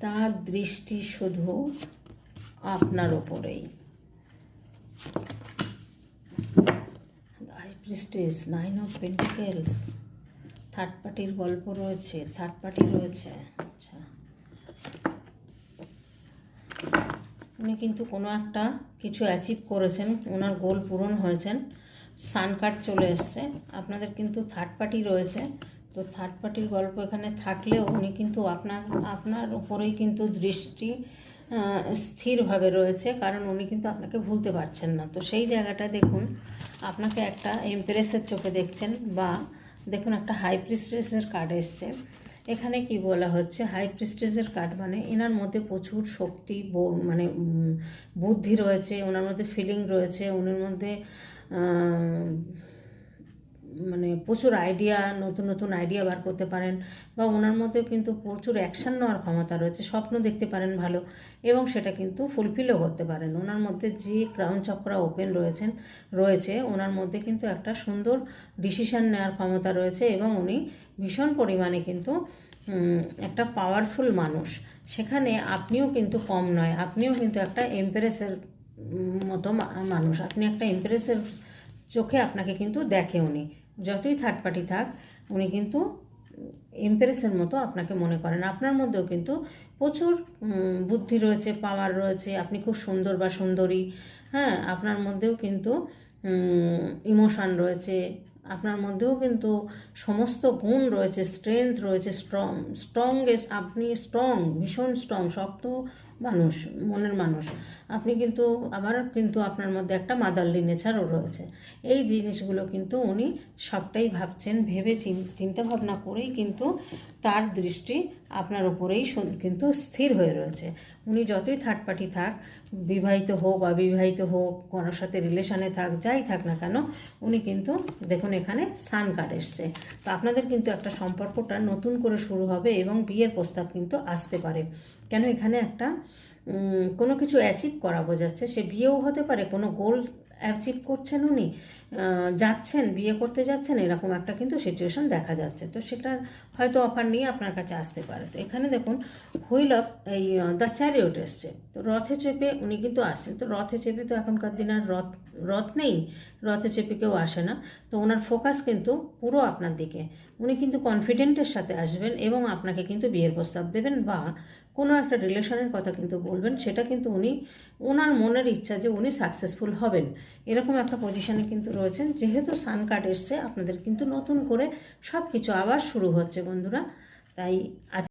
তার দৃষ্টি শুধু আপনার ওপরেই high nine of pentacles third পার্টির গল্প রয়েছে থার্ড পার্টি রয়েছে। আচ্ছা। উনি কিন্তু কোনো একটা কিছু অ্যাচিভ করেছেন, ওনার গোল পূরণ হয়েছেন। সান কার্ড চলে এসছে। আপনাদের কিন্তু থার্ড পার্টি রয়েছে। তো থার্ড পার্টির গল্প এখানে থাকলেও উনি কিন্তু আপনার আপনার উপরেই কিন্তু দৃষ্টি স্থিরভাবে রয়েছে, কারণ উনি কিন্তু আপনাকে ভুলতে পারছেন না। তো সেই জায়গাটা দেখুন, আপনাকে একটা এমপ্রেসের চোখে দেখছেন বা দেখুন একটা হাই প্রিস্টেসের কার্ড এসছে। এখানে কি বলা হচ্ছে? হাই প্রিস্টেসের কার্ড মানে এনার মধ্যে প্রচুর শক্তি মানে বুদ্ধি রয়েছে, ওনার মধ্যে ফিলিং রয়েছে, ওনার মধ্যে মানে প্রচুর আইডিয়া নতুন নতুন আইডিয়া বার করতে পারেন বা ওনার মধ্যে কিন্তু প্রচুর অ্যাকশন নেওয়ার ক্ষমতা রয়েছে, স্বপ্ন দেখতে পারেন ভালো এবং সেটা কিন্তু ফুলফিলও করতে পারেন। ওনার মধ্যে যে ক্রাউন চক্রা ওপেন রয়েছেন, রয়েছে, ওনার মধ্যে কিন্তু একটা সুন্দর ডিসিশন নেওয়ার ক্ষমতা রয়েছে এবং উনি ভীষণ পরিমাণে কিন্তু একটা পাওয়ারফুল মানুষ। সেখানে আপনিও কিন্তু কম নয়, আপনিও কিন্তু একটা এমপ্রেসের মতো মানুষ। আপনি একটা এমপ্রেসের চোখে আপনাকে কিন্তু দেখে উনি। যতই থার্ড পার্টি থাক, উনি কিন্তু এমপ্রেসের মতো আপনাকে মনে করেন। আপনার মধ্যেও কিন্তু প্রচুর বুদ্ধি রয়েছে পাওয়ার রয়েছে, আপনি খুব সুন্দর বা সুন্দরী। হ্যাঁ আপনার মধ্যেও কিন্তু ইমোশান রয়েছে আপনার মধ্যেও কিন্তু সমস্ত গুণ রয়েছে স্ট্রেংথ রয়েছে স্ট্রং স্ট্রং আপনি স্ট্রং ভীষণ স্ট্রং শক্ত মানুষ, মনের মানুষ। আপনি কিন্তু আবার কিন্তু আপনার মধ্যে একটা মাদারলি নেচারও রয়েছে। এই জিনিসগুলো কিন্তু উনি সবটাই ভাবছেন, ভেবে চিন- চিন্তা ভাবনা করেই কিন্তু তার দৃষ্টি আপনার উপরেই কিন্তু স্থির হয়ে রয়েছে। উনি যতই থার্ড পার্টি থাক, বিবাহিত হোক, অবিবাহিত হোক, কারোর সাথে রিলেশানে থাক, যাই থাক না কেন, উনি কিন্তু দেখুন এখানে সান কার্ড এসছে। তো আপনাদের কিন্তু একটা সম্পর্কটা নতুন করে শুরু হবে এবং বিয়ের প্রস্তাব কিন্তু আসতে পারে। কেন এখানে একটা কোনো কিছু অ্যাচিভ করা বোঝাচ্ছে সে বিয়েও হতে পারে, কোনো গোল অ্যাচিভ করছেন উনি যাচ্ছেন, বিয়ে করতে যাচ্ছেন, এরকম একটা কিন্তু সিচুয়েশন দেখা যাচ্ছে। তো সেটার হয়তো অফার নিয়ে আপনার কাছে আসতে পারে। তো এখানে দেখুন হুইল অফ এই দ্য চ্যারিওট এসছে। তো রথে চেপে উনি কিন্তু আসেন তো রথে চেপে তো এখনকার দিনে আর রথ রথ নেই, রথে চেপে কেউ আসে না। তো ওনার ফোকাস কিন্তু পুরো আপনার দিকে। উনি কিন্তু কনফিডেন্টের সাথে আসবেন এবং আপনাকে কিন্তু বিয়ের প্রস্তাব দেবেন বা কোনো একটা রিলেশনের কথা কিন্তু বলবেন, সেটা কিন্তু উনি ওনার মনের ইচ্ছা যে উনি সাকসেসফুল হবেন। এরকম একটা পজিশনে কিন্তু রয়েছেন। যেহেতু সান কার্ড এসছে, আপনাদের কিন্তু নতুন করে সব কিছু আবার শুরু হচ্ছে বন্ধুরা। তাই আজ